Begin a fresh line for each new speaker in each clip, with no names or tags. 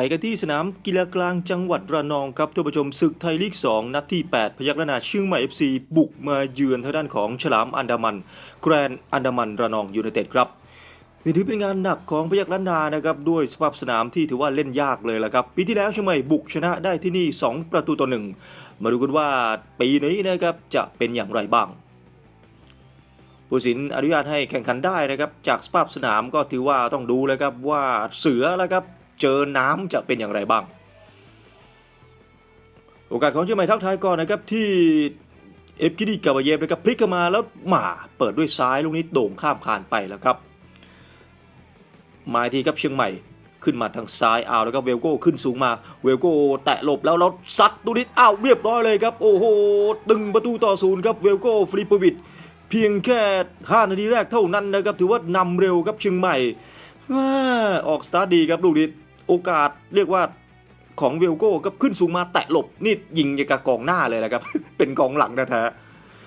ไปกันที่สนามกีฬากลางจังหวัดระนองครับท่านผู้ชมศึกไทยลีก 2 นัดที่ 8 พยัคฆ์นาเชียงใหม่ FC บุกมาเยือนทางด้านของฉลามอันดามัน แกรนด์อันดามันระนองยูไนเต็ดครับนี่ถือเป็นงานหนักของพยัคฆ์ระนานะครับด้วยสภาพสนามที่ถือว่าเล่นยากเลยละครับปีที่แล้วเชียงใหม่บุกชนะได้ที่นี่ 2 ประตูต่อหนึ่งมาดูกันว่าปีนี้นะครับจะเป็นอย่างไรบ้างผู้สินอนุญาตให้แข่งขันได้นะครับจากสภาพสนามก็ถือว่าต้องดูเลยครับว่าเสือแล้วครับ เจอน้ำจะเป็นอย่างไรบ้าง โอกาสของเชียงใหม่ทักทายก่อนนะครับที่เอฟกิดีกาบาเยฟนะครับพลิกเข้ามาแล้วหมาเปิดด้วยซ้ายลูกนี้โด่งข้ามคานไปแล้วครับมาทีครับเชียงใหม่ขึ้นมาทางซ้ายเอาแล้วก็เวลโก้ขึ้นสูงมาเวลโก้แตะหลบแล้วแล้วซัดตูนิดอ้าวเรียบร้อยเลยครับ โอ้โห ตึงประตูต่อศูนย์ครับเวลโก้ฟลิปวิดเพียงแค่ 5 นาทีแรกเท่านั้นนะครับ ถือว่านำเร็วครับเชียงใหม่ว้าออกสตาร์ดีครับลูกนี้ โอกาสเรียกว่าของเวลโก้ก็ขึ้นสูงมาแตะหลบนี่ยิงอย่างกับกองหน้าเลยแหละครับ เป็นกองหลังแท้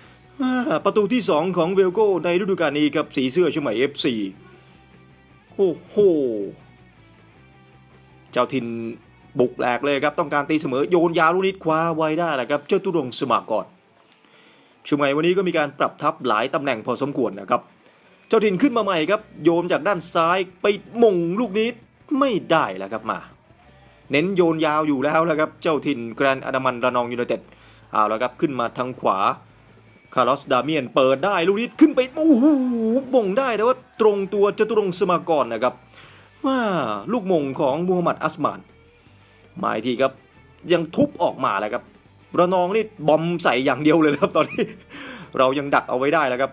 ๆประตูที่ 2 ของเวลโก้ในฤดูกาลนี้ครับสีเสื้อชียงใหม่ FC โอ้โห เจ้าถิ่นบุกแหลกเลยครับ ต้องการตีเสมอโยนยาวลูกนิดคว้าไว้ได้แหละครับ เจ้าตุรงสมากรเชียงใหม่วันนี้ก็มีการปรับทัพหลายตำแหน่งพอสมควรนะครับ เจ้าถิ่นขึ้นมาใหม่ครับ โยนจากด้านซ้ายไปมงลูกนี้ ไม่ได้แล้วครับมา เน้นโยนยาวอยู่แล้วแล้วครับเจ้าถิ่นแกรนด์อนามันระนองยูไนเต็ดเอาแล้วครับขึ้นมาทางขวาคาร์ลอสดาเมียนเปิดได้ลูกนี้ขึ้นไปโอ้โหบ่งได้แต่ว่าตรงตัวจตุรงสมากรนะครับว่าลูกมงของมูฮัมหมัดอัสมานหมายทีครับยังทุบออกมาแล้วครับระนองนี่บอมใส่อย่างเดียวเลยครับตอนนี้ เรายังดักเอาไว้ได้แล้วครับ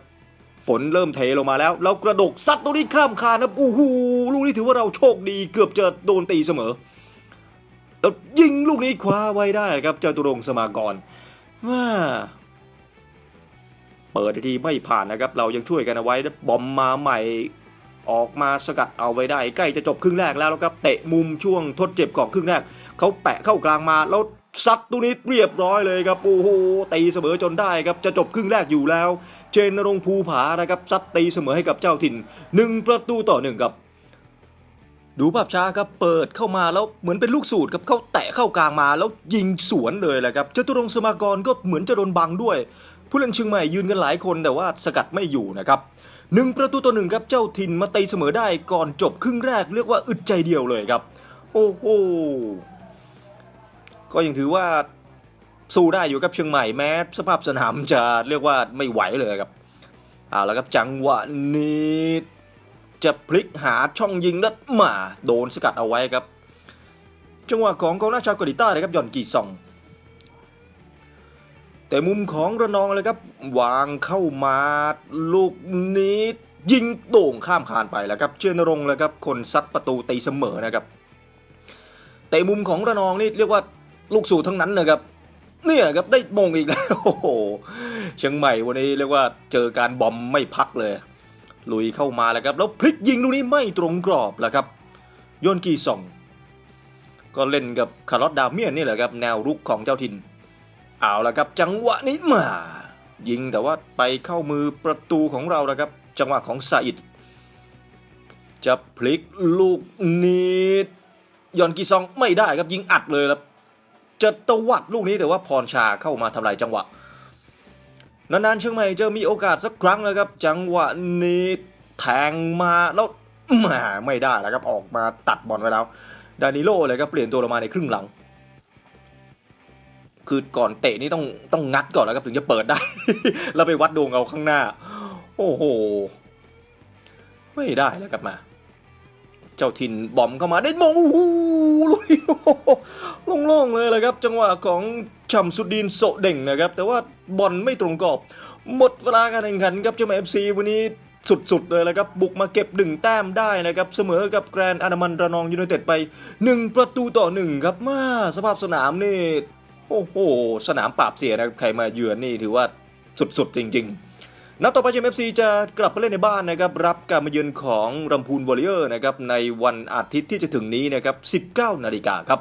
ฝนเริ่มเทลงมาแล้ว เรากระดกซัดตรงนี้ข้ามคานนะโอ้โหลูกนี้ถือว่าเราโชคดีเกือบจะโดนตีเสมอแล้วยิงลูกนี้คว้าไว้ได้ครับเจ้าตุรงสมากรว่าเปิดทีไม่ผ่านนะครับ เรายังช่วยกันเอาไว้บอมมาใหม่ออกมาสกัดเอาไว้ได้ ใกล้จะจบครึ่งแรกแล้วแล้วครับเตะมุมช่วงทดเจ็บก่อนครึ่งแรกเขาแปะเข้ากลางมาแล้ว ซัดตัวนี้เรียบร้อยเลยครับโอ้โหตีเสมอจนได้ครับจะจบครึ่งแรกอยู่แล้ว เจนนรงภูผานะครับซัดตีเสมอให้กับเจ้าถิ่นหนึ่งประตูต่อหนึ่งครับดูภาพช้าครับเปิดเข้ามาแล้วเหมือนเป็นลูกสูตรครับเขาแตะเข้ากลางมาแล้วยิงสวนเลยแหละครับจตุรงสมากรก็เหมือนจะโดนบังด้วย ผู้เล่นเชียงใหม่ยืนกันหลายคนแต่ว่าสกัดไม่อยู่นะครับหนึ่งประตูต่อหนึ่งครับเจ้าถิ่นมาตีเสมอได้ก่อนจบครึ่งแรกเรียกว่าอึดใจเดียวเลยครับ โอ้โห ก็ยังถือว่าสู้ได้อยู่ครับเชียงใหม่แม้สภาพสนามจะเรียกว่าไม่ไหวเลยครับเอาและครับจังหวะนี้จะพลิกหาช่องยิงแล้วมาโดนสกัดเอาไว้ครับ จังหวะของกองหน้าชาวเกาหลีใต้นะครับยอนกีซอง แต่มุมของระนองเลยครับวางเข้ามาลูกนี้ยิงโด่งข้ามคานไปแล้วครับเชนรงเลยครับคนซัดประตูตีเสมอนะครับแต่มุมของระนองนี่เรียกว่า ลูกสูตรทั้งนั้นนะครับ เนี่ยครับได้มงอีกแล้วโอ้โหเชียงใหม่วันนี้เรียกว่าเจอการบอมไม่พักเลยลุยเข้ามาแล้วครับ แล้วพลิกยิงลูกนี้ไม่ตรงกรอบแล้วครับยอนกีซอง ก็เล่นกับคาร์ลอสดาเมียนนี่แหละครับ แนวรุกของเจ้าถิ่นเอาละครับ จังหวะนี้มา ยิงแต่ว่าไปเข้ามือประตูของเรานะครับ จังหวะของซาอิดจะพลิกลูกนี้ยอนกีซองไม่ได้ครับยิงอัดเลยครับ จะตวัดลูกนี้แต่ว่าพรชาเข้ามาทำลายจังหวะนานๆเชียงใหม่จะมีโอกาสสักครั้งนะครับ จังหวะนี้แทงมาแล้วมไม่ได้แล้วครับออกมาตัดบอลไปแล้วดานิโลเลยครับเปลี่ยนตัวลงมาในครึ่งหลัง คือก่อนเตะนี่ต้องต้องงัดก่อนแล้วครับถึงจะเปิดได้ แล้วไปวัดดวงเอาข้างหน้า โอ้โห ไม่ได้แล้วครับมา เจ้าถิ่นบอมเข้ามาได้มงโอ้โห ลุยโล่งๆเลยเลยครับ จังหวะของชัมสุดดีนโซเด่งนะครับ แต่ว่าบอลไม่ตรงกรอบ หมดเวลาการแข่งขันครับเจ้าแม่เอฟซีวันนี้สุดๆเลยเลยครับบุกมาเก็บหนึ่งแต้มได้นะครับ เสมอกับแกรนด์อนามันระนองยูไนเต็ดไป 1 ประตูต่อหนึ่งครับมาสภาพสนามนี่ โอ้โห สนามปราบเสียนะครับใครมาเยือนนี่ถือว่าสุดๆจริง ๆ นัดต่อไปเชมเอฟซีจะกลับไปเล่นในบ้านนะครับรับการมาเยือนของรำพูนวอริเออร์นะครับในวันอาทิตย์ที่จะถึงนี้นะครับ 19 นาฬิกาครับ